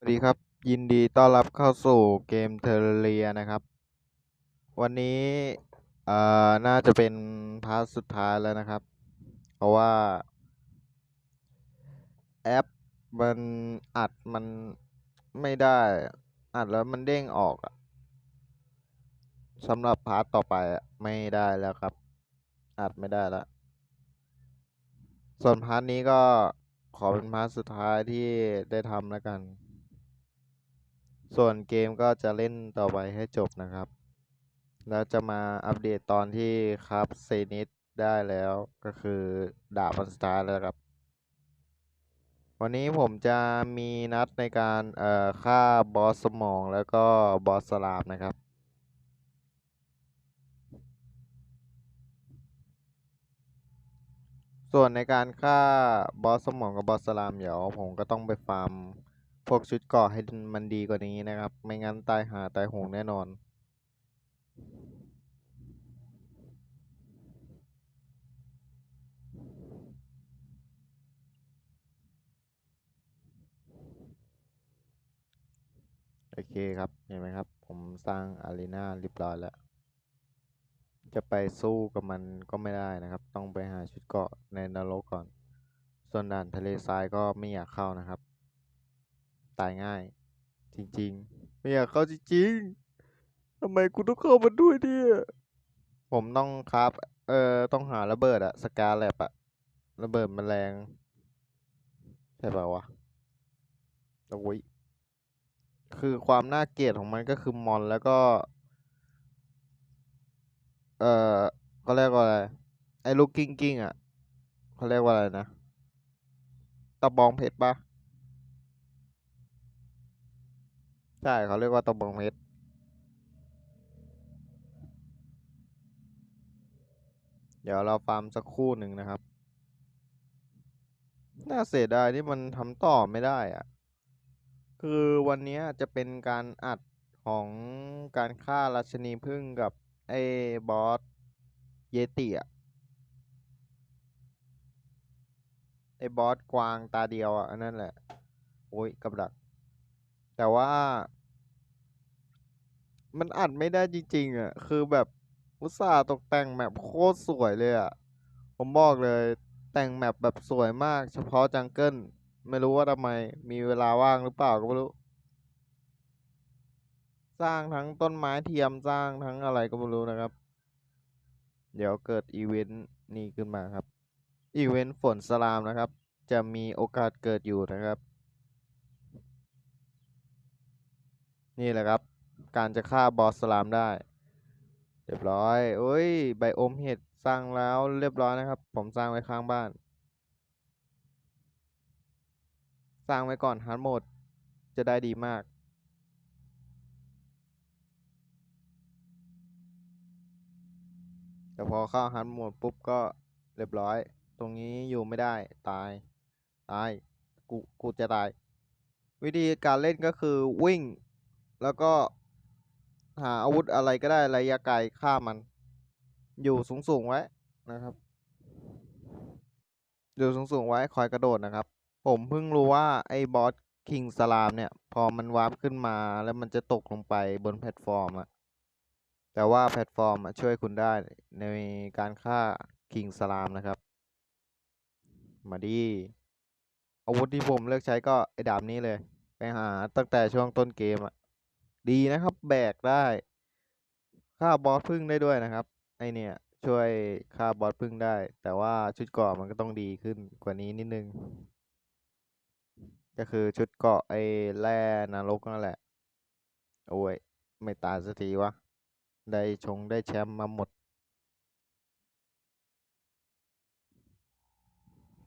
สวัสดีครับ ยินดีต้อนรับเข้าสู่เกมเทอร์เรียนะครับ วันนี้เอ่อน่าจะเป็นพาร์ทสุดท้ายแล้วนะครับ เพราะว่า แอปมันอัดมันไม่ได้ อัดแล้วมันเด้งออกสำหรับพาร์ทต่อไปไม่ได้แล้วครับ อัดไม่ได้แล้ว ส่วนพาร์ทนี้ก็ขอเป็นพาร์ทสุดท้ายที่ได้ทำแล้วกัน ส่วนเกมก็จะเล่นต่อไปให้จบนะครับ แล้วจะมาอัปเดตตอนที่ครับเซนิสได้แล้วก็คือดาบมันสตาร์แล้วครับ วันนี้ผมจะมีนัดในการเอ่อฆ่าบอสสมองแล้วก็บอสสลามนะครับส่วนในการฆ่าบอสสมองกับบอสสลามเดี๋ยวผมก็ต้องไปฟาร์ม พวกชุดเกราะให้มันดีกว่านี้นะครับ ไม่งั้นตายหาตายโหงแน่นอน โอเคครับเห็นไหมครับ ผมสร้างอารีนาเรียบร้อยแล้ว จะไปสู้กับมันก็ไม่ได้นะครับ ต้องไปหาชุดเกราะในนรกก่อน ส่วนด่านทะเลทรายก็ไม่อยากเข้านะครับ ตายง่าย จริงๆ ไม่อยากเข้าจริงๆทำไมกูต้องเข้ามาด้วยเนี่ย ผมต้องครับ เอ่อ ต้องหาระเบิดอะสกาแลบอะระเบิดแมลงใช่ป่าวะโอ้ยคือความน่าเกลียดของมันก็คือมอนแล้วก็ เอ่อเขาเรียกว่าอะไร ไอ้ลูกกิ้งกิ้งอะเขาเรียกว่าอะไรนะ ตะบองเพชรปะ ใช่เขาเรียกว่าตะบองเพชรเดี๋ยวเราฟาร์มสักคู่หนึ่งนะครับ น่าเสียดายที่มันทำต่อไม่ได้อะคือวันนี้จะเป็นการอัดของการฆ่าราชนีผึ้งกับไอ้บอสเยติอะไอ้บอสกวางตาเดียวอะอันนั่นแหละ โอ้ยกับดัก แต่ว่า มันอัดไม่ได้จริง ๆ อะ คือแบบอุตส่าห์ตกแต่งแมปโคตรสวยเลยอะ ผมบอกเลย แต่งแมปแบบสวยมาก เฉพาะจังเกิลไม่รู้ว่าทำไม มีเวลาว่างหรือเปล่าก็ไม่รู้ สร้างทั้งต้นไม้เทียมสร้างทั้งอะไรก็ไม่รู้นะครับ เดี๋ยวเกิดอีเวนต์นี้ขึ้นมาครับ อีเวนต์ฝนสลามนะครับ จะมีโอกาสเกิดอยู่นะครับ นี่แหละครับ การจะฆ่าบอสสลามได้ เรียบร้อยโอ้ยไบอมเห็ดสร้างแล้วเรียบร้อยนะครับ ผมสร้างไว้ข้างบ้าน สร้างไว้ก่อนฮาร์ดโหมดจะได้ดีมากแต่พอเข้าฮาร์ดโหมดปุ๊บก็เรียบร้อย ตรงนี้อยู่ไม่ได้ตาย ตาย กู กูจะตาย วิธีการเล่นก็คือวิ่ง แล้วก็หาอาวุธอะไรก็ได้ระยะไกลฆ่ามัน อยู่สูงสูงๆไว้นะครับ อยู่สูงสูงๆไว้คอยกระโดดนะครับ ผมเพิ่งรู้ว่าไอ้บอสคิงสลามเนี่ย พอมันวาร์ปขึ้นมาแล้วมันจะตกลงไปบนแพลตฟอร์มอะแต่ว่าแพลตฟอร์มช่วยคุณได้ในการฆ่าคิงสลามนะครับ มาดีอาวุธที่ผมเลือกใช้ก็ไอ้ดาบนี้เลย ไปหาตั้งแต่ช่วงต้นเกมอะ ดีนะครับ แบกได้ฆ่าบอสพึ่งได้ด้วยนะครับไอเนี่ยช่วยฆ่าบอสพึ่งได้ แต่ว่าชุดเกาะมันก็ต้องดีขึ้นกว่านี้นิดนึง ก็คือชุดเกาะไอแร่นรกนั่นแหละ โอ้ย ไม่ตายสักทีวะ ได้ชงได้แชมป์มาหมด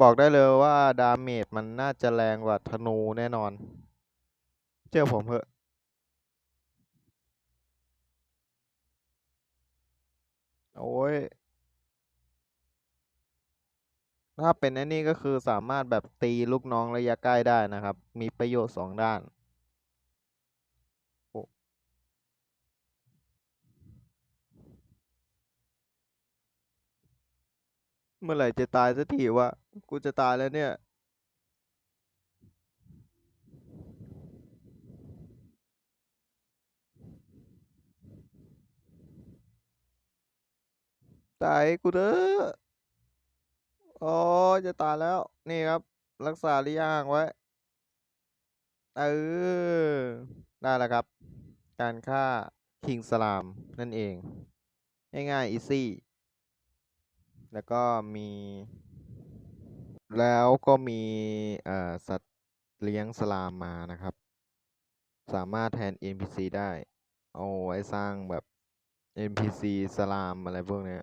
บอกได้เลยว่าดาเมจมันน่าจะแรงกว่าธนูแน่นอนเชื่อผมเถอะ โอ้ย ถ้าเป็นไอ้นี่ก็คือสามารถแบบตีลูกน้องระยะใกล้ได้นะครับ มีประโยชน์สองด้านเมื่อไหร่จะตายสักทีวะ กูจะตายแล้วเนี่ย ตายกูเถอะอ้ยจะตายแล้ว นี่ครับ รักษาระยะห่างไว้ เออ ได้แล้วครับ การฆ่าคิงสลามนั่นเอง ง่ายๆอีซี่ แล้วก็มี แล้วก็มี เอ่อ สัตว์เลี้ยงสลามมานะครับ สามารถแทน NPC ได้ เอาไว้สร้างแบบ NPC สลามอะไรพวกเนี้ย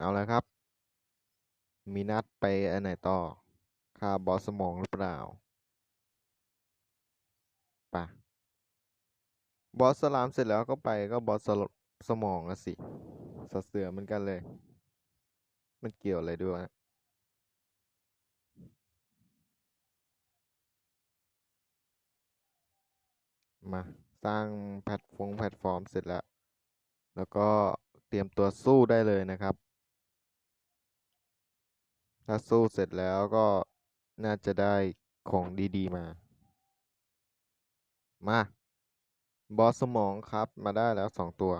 เอาละครับ มีนัดไปอันไหนต่อฆ่าบอสสมองหรือเปล่าปะบอสสลามเสร็จแล้วก็ไปก็บอสสลสมองละสิสัตว์เสือเหมือนกันเลย มันเกี่ยวอะไรด้วย มาสร้างแพลตฟอร์มแพลตฟอร์มเสร็จแล้ว แล้วก็เตรียมตัวสู้ได้เลยนะครับ ถ้าสู้เสร็จแล้วก็น่าจะได้ของดีๆมา มา บอสสมองครับมาได้แล้วสองตัว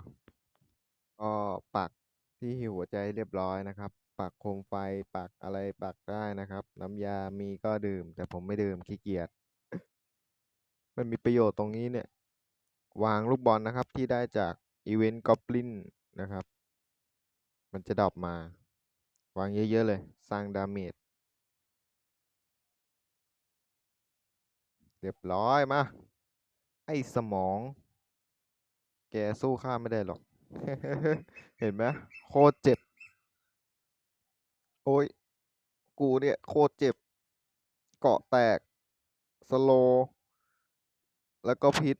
ก็ปักที่หัวใจเรียบร้อยนะครับ ปักโคมไฟปักอะไรปักได้นะครับ น้ำยามีก็ดื่ม แต่ผมไม่ดื่มขี้เกียจมันมีประโยชน์ตรงนี้เนี่ย วางลูกบอลนะครับที่ได้จากอีเวนต์กอบลินนะครับ มันจะดรอปมา วางเยอะๆเลย สร้างดาเมจเรียบร้อยมา ไอ้สมอง แกสู้ข้าไม่ได้หรอก เห็นไหมโคตรเจ็บ โอ้ย กูเนี่ย โคตรเจ็บ เกาะแตก สโล แล้วก็พิษ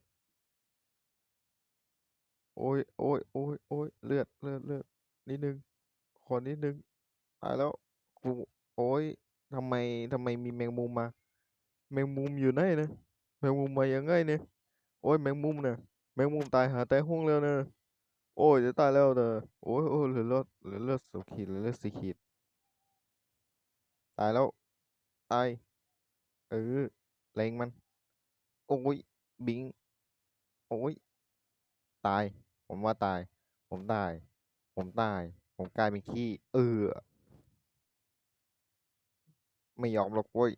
โอ้ยโอ้ยโอ้ยโอ้ยเลือดเลือดเลือดนิดนึง ขอนิดนึง ตายแล้วกูโอ้ยทำไมทำไมมีแมงมุมมา แมงมุมอยู่ไหนเนี่ยแมงมุมมาอยังไงเนี่ยโอ้ยแมงมุมเนี่ยแมงมุมตายหาแต่ห้องแล้วเนอะโอ้ยจะตายแล้วเนอโอ้ยโอ้ยเหลือเลือดเหลือเลือดสองขีดเหลือเลือดสีขีดตายแล้วตายเออเลงมัน โอ้ยบิงโอ้ยตาย ผมว่าตาย ผมตาย ผมตาย ผมกลายเป็นขี้ เออ ไม่ยอมหรอกเว้ย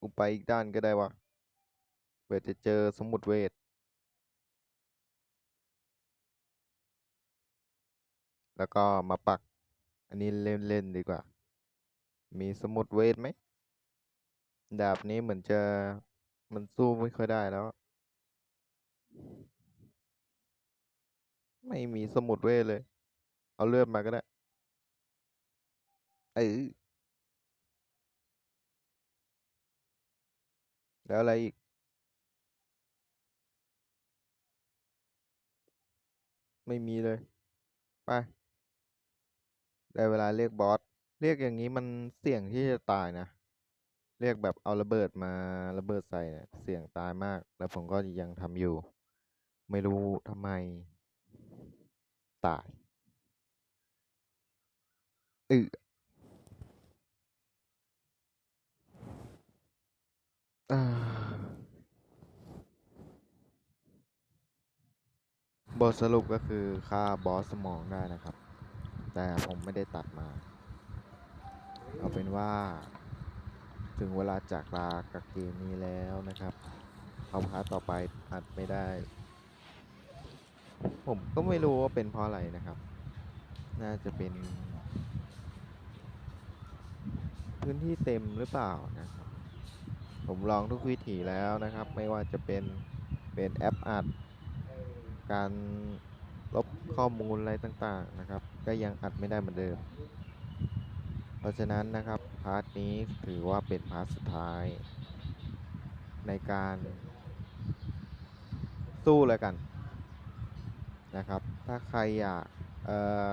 กูไปอีกด้านก็ได้วะเพื่อจะเจอสมุดเวท แล้วก็มาปัก อันนี้เล่นๆดีกว่า มีสมุดเวทไหม ดาบนี้เหมือนจะมันสู้ไม่ค่อยได้แล้ว ไม่มีสมุดเวทเลย เอาเลือดมาก็ได้ เออ แล้วอะไรอีก ไม่มีเลย ไป ได้เวลาเรียกบอส เรียกอย่างนี้มันเสี่ยงที่จะตายนะ เรียกแบบเอาระเบิดมาระเบิดใส่เนี่ยเสี่ยงตายมาก แล้วผมก็ยังทำอยู่ ไม่รู้ทำไม ตายเอ อ่าบทสรุปก็คือฆ่าบอสสมองได้นะครับ แต่ผมไม่ได้ตัดมา เอาเป็นว่า ถึงเวลาจากลากับเกมนี้แล้วนะครับเอาพาร์ทต่อไปอัดไม่ได้ ผมก็ไม่รู้ว่าเป็นเพราะอะไรนะครับ น่าจะเป็น พื้นที่เต็มหรือเปล่านะ ผมลองทุกวิถีแล้วนะครับ ไม่ว่าจะเป็นเป็นแอปอัด การลบข้อมูลอะไรต่างๆนะครับ ก็ยังอัดไม่ได้เหมือนเดิม เพราะฉะนั้นนะครับพาร์ทนี้ถือว่าเป็นพาร์ทสุดท้าย ในการสู้แล้วกันนะครับ ถ้าใครอยากออ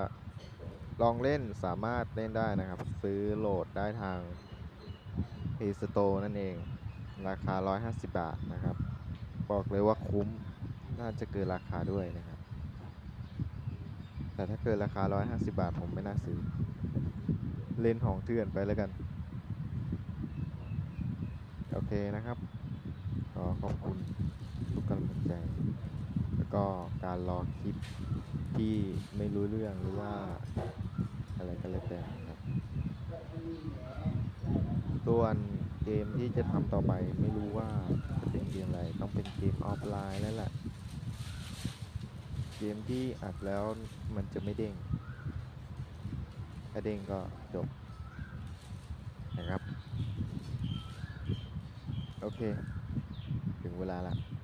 ลองเล่นสามารถเล่นได้นะครับ ซื้อโหลดได้ทาง Play Store นั่นเอง ราคา 150 บาทนะครับ บอกเลยว่าคุ้มน่าจะเกินราคาด้วยนะครับ แต่ถ้าเกินราคา 150 บาทผมไม่น่าซื้อ เลนของเถื่อนไปแล้วกัน โอเคนะครับขอขอบคุณทุกกำลังใจ แล้วแล้วก็การรอคลิปที่ไม่รู้เรื่องหรือว่าอะไรก็แล้วแต่นะครับส่วน เกมที่จะทำต่อไปไม่รู้ว่าจะเป็นเกมอะไร ต้องเป็นเกมออฟไลน์แล้วแหละ เกมที่อัดแล้วมันจะไม่เด้งถ้าเด้งก็จบนะครับ โอเค ถึงเวลาละ